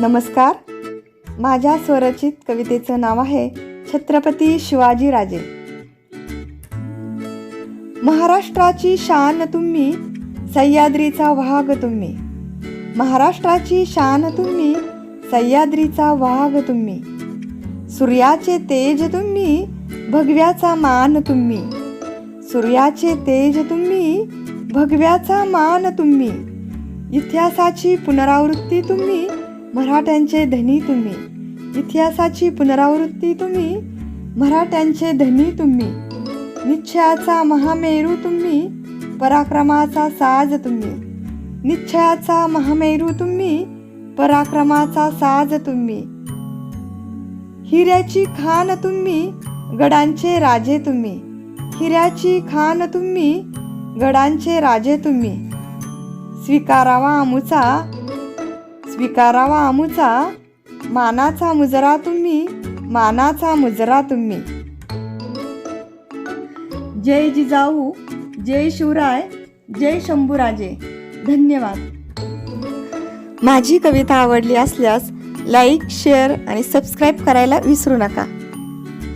नमस्कार. माझ्या स्वरचित कवितेचं नाव आहे छत्रपती शिवाजी राजे. महाराष्ट्राची शान तुम्ही सह्याद्रीचा वाघ तुम्ही. महाराष्ट्राची शान तुम्ही सह्याद्रीचा वाघ तुम्ही. सूर्याचे तेज तुम्ही भगव्याचा मान तुम्ही. सूर्याचे तेज तुम्ही भगव्याचा मान तुम्ही. इतिहासाची पुनरावृत्ती तुम्ही मराठ्यांचे धनी तुम्ही. इतिहासाची पुनरावृत्ती तुम्ही. मराठ्यांचे धनी तुम्ही. निश्चयाचा महामेरू तुम्ही. पराक्रमाचा साज तुम्ही. निश्चयाचा महामेरू तुम्ही. पराक्रमाचा साज तुम्ही. हिऱ्याची खान तुम्ही. गडांचे राजे तुम्ही. हिऱ्याची खान तुम्ही. गडांचे राजे तुम्ही. स्वीकारावा आमुचा. स्वीकारावा आमुचा. मानाचा मुजरा तुम्ही मानाचा मुजरा तुम्ही. जय जिजाऊ जय शिवराय जय शंभूराजे. धन्यवाद. माझी कविता आवडली असल्यास लाईक शेअर आणि सबस्क्राईब करायला विसरू नका.